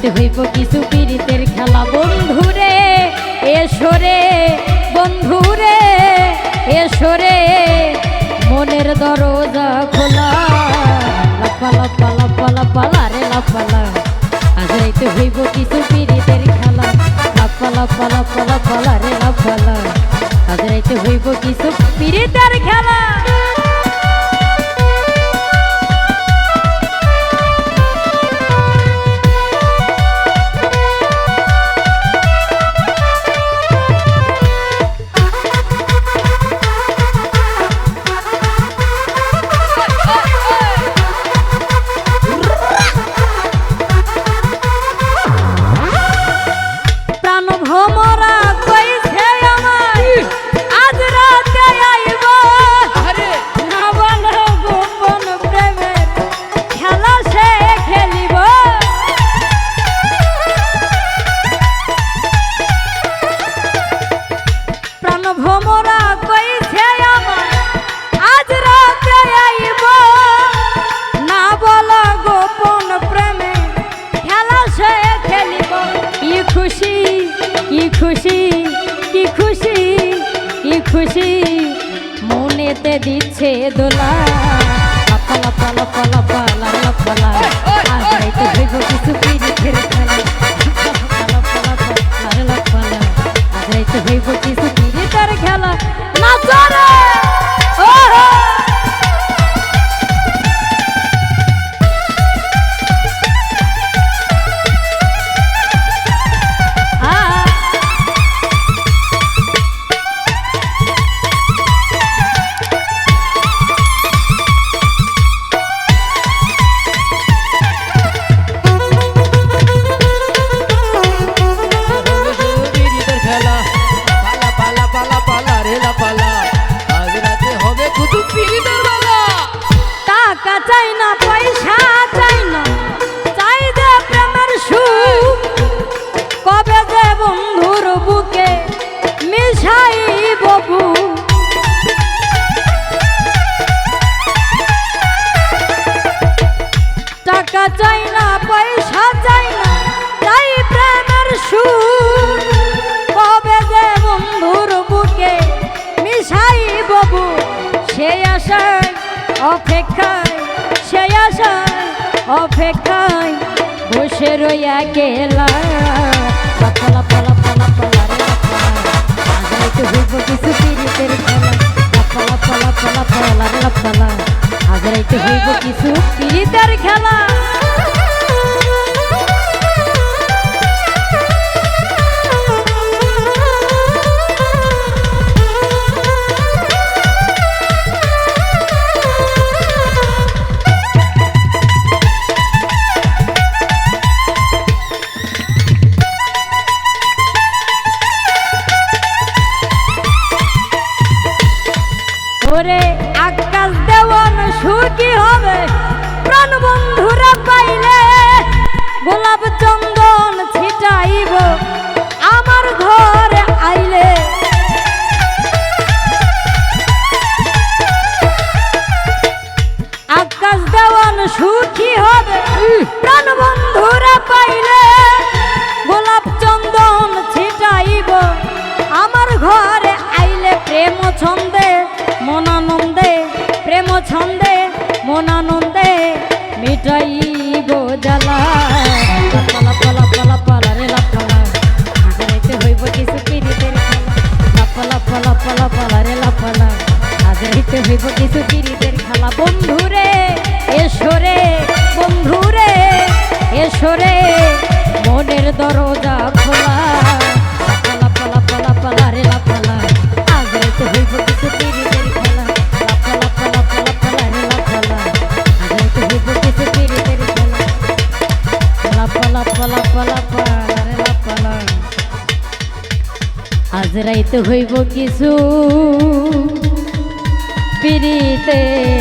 রাইতে হইব কিছু পীড়িতের খেলা। বন্ধুরে এসরে বন্ধুরে এসরে মনের দরজা খোলা। লাপা লাপা লাপা লাপা লারে লাপালা আজ রাইতে হইব কিছু পীড়িতের খেলা। লাপা লাপা লাপা লাপা লারে লাপালা আজ রাইতে হইব কিছু পীড়িতের খেলা। প্রাণ খুশি কি খুশি কি খুশি? মনেতে দিচ্ছে দোলা। পালা পালা পালা পালা লাপা চাই না পয়সা চাই না চাই প্রেমের সুখ কবে যে বন্ধুর বুকে মিশাই অপেক্ষায় বসে রইয়া গেলা ওরে আকাশ দেওয়ান সুখী হবে। প্রাণ বন্ধুরা পাইলে গোলাপ চন্দন পিরিতের খেলা। বন্ধুরে এসরে বন্ধুরে এসরে মনের দরজা খোলা। পালা পালা পালা পালা পালা। পালা রে খেলা। পালা পালা পালা রে লাপালা আজ রাইতে হইব কিছু পিড়িতে